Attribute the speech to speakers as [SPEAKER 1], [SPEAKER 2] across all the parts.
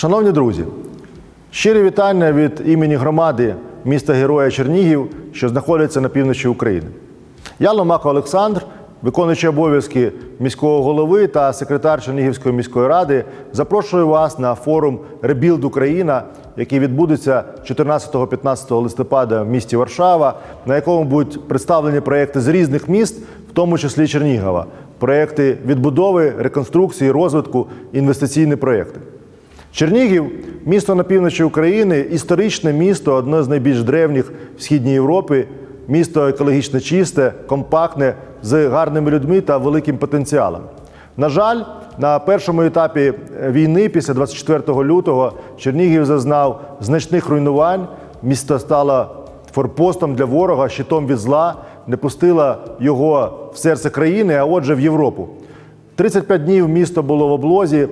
[SPEAKER 1] Шановні друзі, щирі вітання від імені громади міста Героя Чернігів, що знаходиться на півночі України. Я Ломако Олександр, виконуючий обов'язки міського голови та секретар Чернігівської міської ради, запрошую вас на форум Ребілд Україна, який відбудеться 14-15 листопада в місті Варшава, на якому будуть представлені проекти з різних міст, в тому числі Чернігова, проекти відбудови, реконструкції, розвитку, інвестиційні проекти. Чернігів місто на півночі України, історичне місто, одне з найбільш древніх в східній Європі, місто екологічно чисте, компактне, з гарними людьми та великим потенціалом. На жаль, на першому етапі війни, після 24 лютого, Чернігів зазнав значних руйнувань. Місто стало форпостом для ворога, щитом від зла, не пустило його в серце країни, а отже, в Європу. 35 днів місто було в облозі.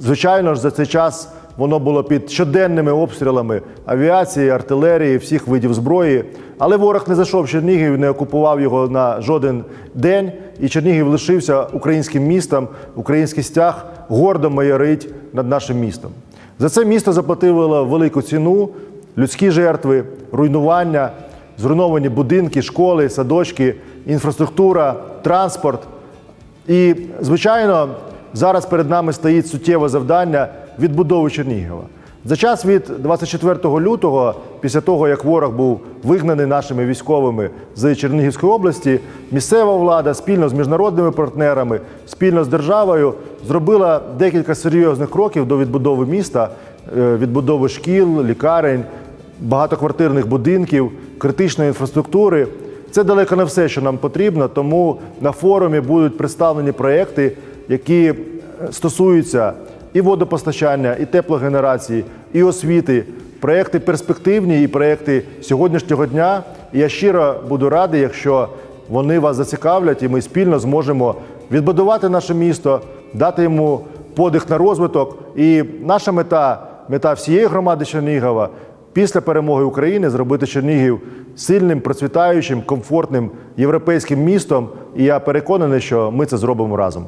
[SPEAKER 1] Звичайно ж, за цей час воно було під щоденними обстрілами авіації, артилерії, всіх видів зброї. Але ворог не зайшов Чернігів, не окупував його на жоден день. І Чернігів лишився українським містом. Український стяг гордо майорить над нашим містом. За це місто заплатило велику ціну, людські жертви, руйнування, зруйновані будинки, школи, садочки, інфраструктура, транспорт. І, звичайно, зараз перед нами стоїть суттєве завдання відбудови Чернігова. За час від 24 лютого, після того як ворог був вигнаний нашими військовими з Чернігівської області, місцева влада спільно з міжнародними партнерами, спільно з державою зробила декілька серйозних кроків до відбудови міста, е, відбудови шкіл, лікарень, багатоквартирних будинків, критичної інфраструктури. Це далеко не все, що нам потрібно, тому на форумі будуть представлені проекти, які е, стосуються і водопостачання, і теплогенерації, і освіти. Проекти перспективні і проекти сьогоднішнього дня. І я щиро буду радий, якщо вони вас зацікавлять, і ми спільно зможемо відбудувати наше місто, дати йому подих на розвиток. І наша мета, мета всієї громади Чернігова після перемоги України зробити Чернігів сильним, процвітаючим, комфортним європейським містом. І я переконаний, що ми це зробимо разом.